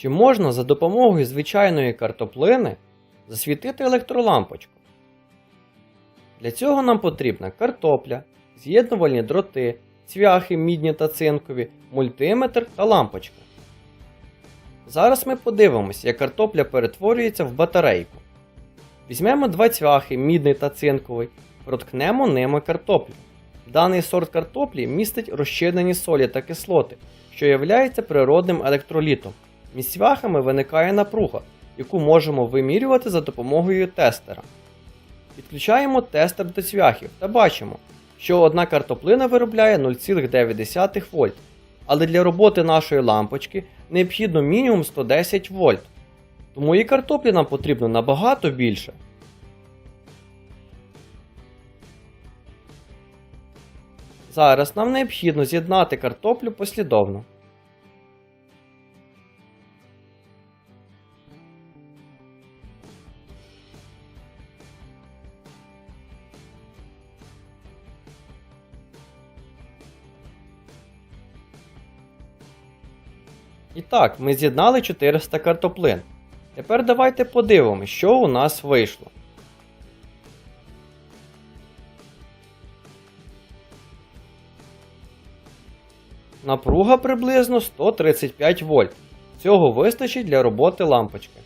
Чи можна за допомогою звичайної картоплини засвітити електролампочку? Для цього нам потрібна картопля, з'єднувальні дроти, цвяхи мідні та цинкові, мультиметр та лампочка. Зараз ми подивимося, як картопля перетворюється в батарейку. Візьмемо два цвяхи, мідний та цинковий, проткнемо ними картоплю. Даний сорт картоплі містить розчинені солі та кислоти, що являється природним електролітом. Між цвяхами виникає напруга, яку можемо вимірювати за допомогою тестера. Підключаємо тестер до цвяхів та бачимо, що одна картоплина виробляє 0,9 вольт, але для роботи нашої лампочки необхідно мінімум 110 вольт. Тому і картоплі нам потрібно набагато більше. Зараз нам необхідно з'єднати картоплю послідовно. І так, ми з'єднали 400 картоплин. Тепер давайте подивимося, що у нас вийшло. Напруга приблизно 135 вольт. Цього вистачить для роботи лампочки.